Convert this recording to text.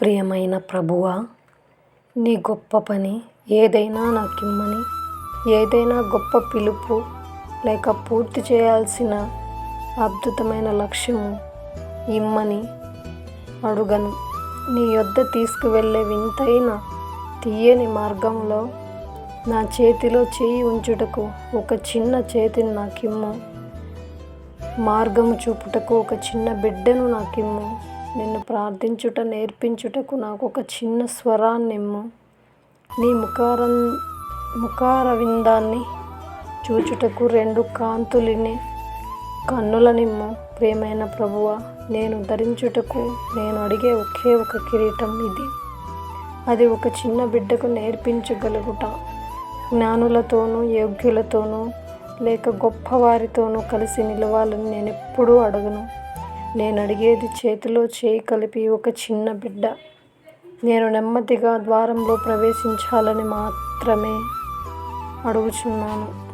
ప్రియమైన ప్రభువా నీ గొప్ప పని ఏదైనా నాకిమ్మని. ఏదైనా గొప్ప పిలుపు లేక పూర్తి చేయాల్సిన అద్భుతమైన లక్ష్యము ఇమ్మని అడుగను. నీ యొద్ద తీసుకువెళ్ళే వింతైన తీయని మార్గంలో నా చేతిలో చేయి ఉంచుటకు ఒక చిన్న చేతిని నాకిమ్ము. మార్గము చూపుటకు ఒక చిన్న బిడ్డను నాకిమ్ము. నిన్ను ప్రార్థించుట నేర్పించుటకు నాకు ఒక చిన్న స్వరాన్నిమ్ము. నీ ముఖారం ముఖారవిందాన్ని చూచుటకు రెండు కాంతులిని కన్నులనిమ్ము. ప్రేమైన ప్రభువ నేను ధరించుటకు నేను అడిగే ఒకే ఒక కిరీటం ఇది. అది ఒక చిన్న బిడ్డకు నేర్పించగలుగుట. జ్ఞానులతోనూ యోగ్యులతోనూ లేక గొప్పవారితోనూ కలిసి నిలవాలని నేను ఎప్పుడూ అడగను. నేను అడిగేది చేతిలో చేయి కలిపి ఒక చిన్న బిడ్డ. నేను నెమ్మదిగా ద్వారంలో ప్రవేశించాలని మాత్రమే అడుగుచున్నాను.